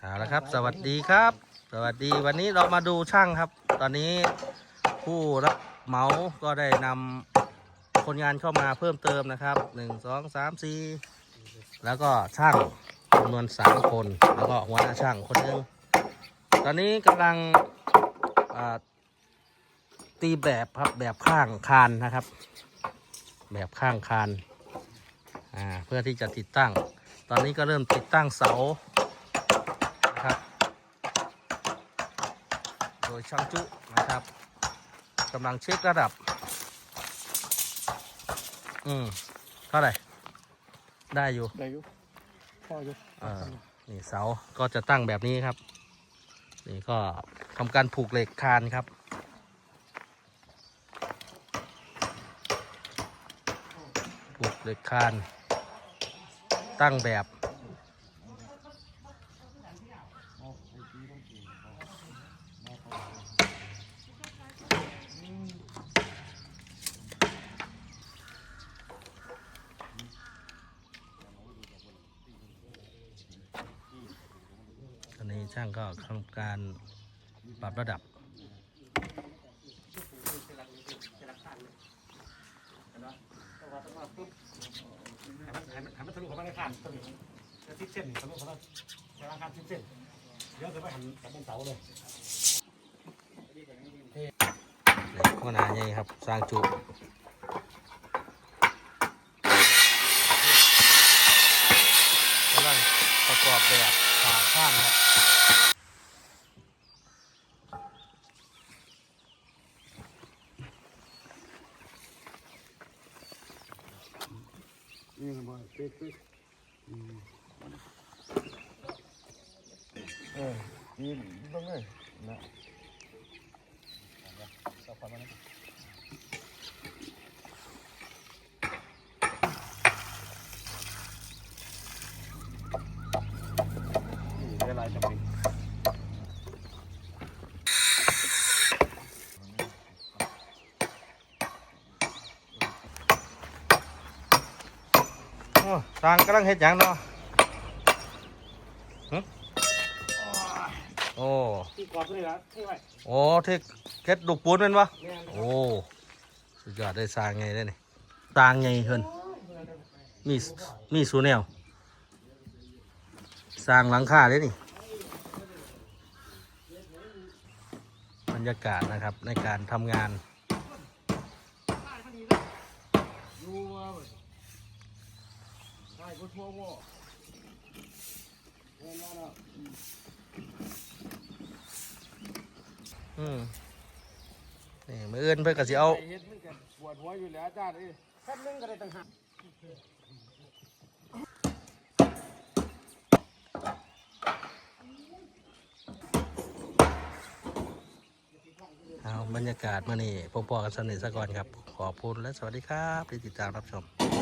เอาละครับ สวัสดีครับ สวัสดีวันนี้เรามาดูช่างครับ ตอนนี้ผู้รับเหมาก็ได้นำคนงานเข้ามาเพิ่มเติมนะครับหนึ่งสองสามสี่แล้วก็ช่างจำนวนสามคน แล้วก็หัวหน้าช่างคนหนึงตอนนี้กำลังอ่าตีแบบครับแบบข้างคานนะครับ แบบข้างคานอ่าเพื่อที่จะติดตั้ง ตอนนี้ก็เริ่มติดตั้งเสานะครับ โด ยช่างจุนะครับกำลังเช็คระดับ อืมเท่าไหร่ ได้อยู่ได้อยู่พ่ออยู่เออนี่เสาก็จะตั้งแบบนี้ครับ นี่ก็ทำการผูกเหล็กคานครับ ผูกเหล็กคาน ตั้งแบบ ช่างก็ทำการปรับระดับหันมันทะลุเข้ามาในคานตัวนี้จะสิบเส้นทะลุเข้ามาในร่างคานสิบเส้นเดี๋ยวจะไปหันกับเป็นเสาเลยข้อหนาใหญ่ครับ สร้างจุกำลังประกอบแบบ ขาข้างครับนี่บ่เป๊กเป๊กเออนี่ต้องเลยนะนี่เวลา จะไปโอ้สร้างกำลังเฮ็ดหยังเนาะหึโอ้ที่กรอบนี่ละที่ไว้โอ้เทคเก็ดลูกปูนเป็นปะแม่นโอ้ สุดยอดได้สร้างไงได้นี่สร้างไงเฮินมี มีสูแนว สร้างหลังคาได้นี่ รรยากาศนะครับในการทำงานอืมนี่มืออื่นเพื่อกสิเอาเฮ็ดมันก็ปวดหัวอยู่แล้วจ้าเอ้ยแค่นึงก็ได้ตั้งหัก เอาบรรยากาศมานี่พบๆกันสนิทสะก่อนครับ ขอบคุณและสวัสดีครับที่ติดตามรับชม